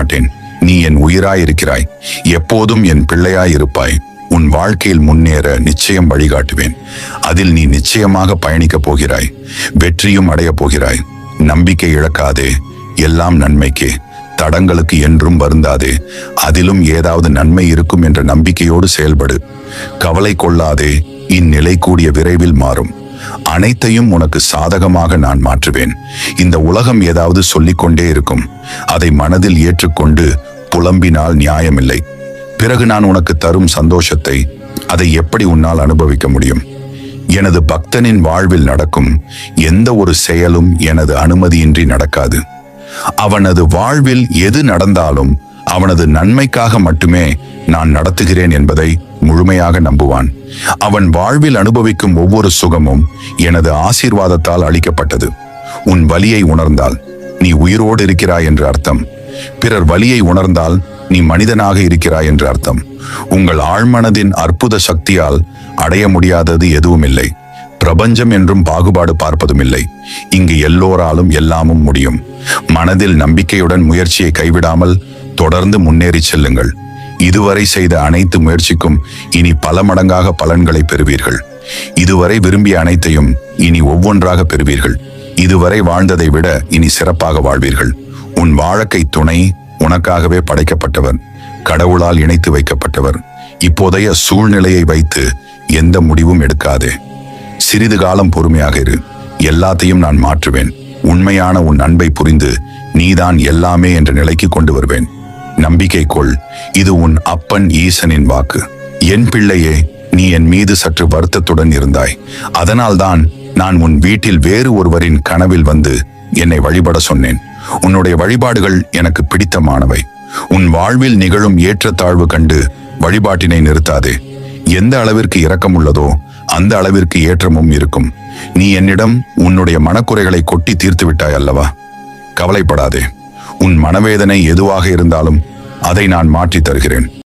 மாட்டேன். நீ என் உயிராயிருக்கிறாய். எப்போதும் என் பிள்ளையாயிருப்பாய். உன் வாழ்க்கையில் முன்னேற நிச்சயம் வழிகாட்டுவேன். அதில் நீ நிச்சயமாக பயணிக்கப் போகிறாய். வெற்றியும் அடையப் போகிறாய். நம்பிக்கை இழக்காதே. எல்லாம் நன்மைக்கே. தடங்களுக்கு என்றும் வருந்தாதே. அதிலும் ஏதாவது நன்மை இருக்கும் என்ற நம்பிக்கையோடு செயல்படு. கவலை கொள்ளாதே. இந்நிலை கூடிய விரைவில் மாறும். அனைத்தையும் உனக்கு சாதகமாக நான் மாற்றுவேன். இந்த உலகம் ஏதாவது சொல்லிக்கொண்டே இருக்கும். அதை மனதில் ஏற்றுக்கொண்டு புலம்பினால் நியாயமில்லை. பிறகு நான் உனக்கு தரும் சந்தோஷத்தை அதை எப்படி உன்னால் அனுபவிக்க முடியும்? எனது பக்தனின் வாழ்வில் நடக்கும் எந்த ஒரு செயலும் எனது அனுமதியின்றி நடக்காது. அவனது வாழ்வில் எது நடந்தாலும் அவனது நன்மைக்காக மட்டுமே நான் நடத்துகிறேன் என்பதை முழுமையாக நம்புவான். அவன் வாழ்வில் அனுபவிக்கும் ஒவ்வொரு சுகமும் எனது ஆசீர்வாதத்தால் அளிக்கப்பட்டது. உன் வலியை உணர்ந்தால் நீ உயிரோடு இருக்கிறாய் என்று அர்த்தம். பிறர் வலியை உணர்ந்தால் நீ மனிதனாக இருக்கிறாய் என்று அர்த்தம். உங்கள் ஆழ்மனதின் அற்புத சக்தியால் அடைய முடியாதது எதுவும் இல்லை பிரபஞ்சம் என்றும் பாகுபாடு பார்ப்பதும் இல்லை இங்கு எல்லோராலும் எல்லாமும் முடியும். மனதில் நம்பிக்கையுடன் முயற்சியை கைவிடாமல் தொடர்ந்து முன்னேறி செல்லுங்கள். இதுவரை செய்த அனைத்து முயற்சிக்கும் இனி பல மடங்காக பலன்களை பெறுவீர்கள். இதுவரை விரும்பிய அனைத்தையும் இனி ஒவ்வொன்றாக பெறுவீர்கள். இதுவரை வாழ்ந்ததை விட இனி சிறப்பாக வாழ்வீர்கள். உன் வாழ்க்கை துணை உனக்காகவே படைக்கப்பட்டவர் கடவுளால் இணைத்து வைக்கப்பட்டவர். இப்போதைய சூழ்நிலையை வைத்து எந்த முடிவும் எடுக்காதே. சிறிது காலம் பொறுமையாக இரு. எல்லாத்தையும் நான் மாற்றுவேன். உண்மையான உன் அன்பை புரிந்து நீதான் எல்லாமே என்ற நிலைக்கு கொண்டு வருவேன். நம்பிக்கை கொள் இது உன் அப்பன் ஈசனின் வாக்கு. என் பிள்ளையே நீ என் மீது சற்று வருத்தத்துடன் இருந்தாய். அதனால்தான் நான் உன் வீட்டில் வேறு ஒருவரின் கனவில் வந்து என்னை வழிபட சொன்னேன். உன்னுடைய வழிபாடுகள் எனக்கு பிடித்தமானவை. உன் வாழ்வில் நிகழும் ஏற்றத்தாழ்வு கண்டு வழிபாட்டினை நிறுத்தாதே. எந்த அளவிற்கு இரக்கம் உள்ளதோ அந்த அளவிற்கு ஏற்றமும் இருக்கும். நீ என்னிடம் உன்னுடைய மனக்குறைகளை கொட்டி தீர்த்து விட்டாய் அல்லவா? கவலைப்படாதே. உன் மனவேதனை எதுவாக இருந்தாலும் அதை நான் மாற்றித் தருகிறேன்.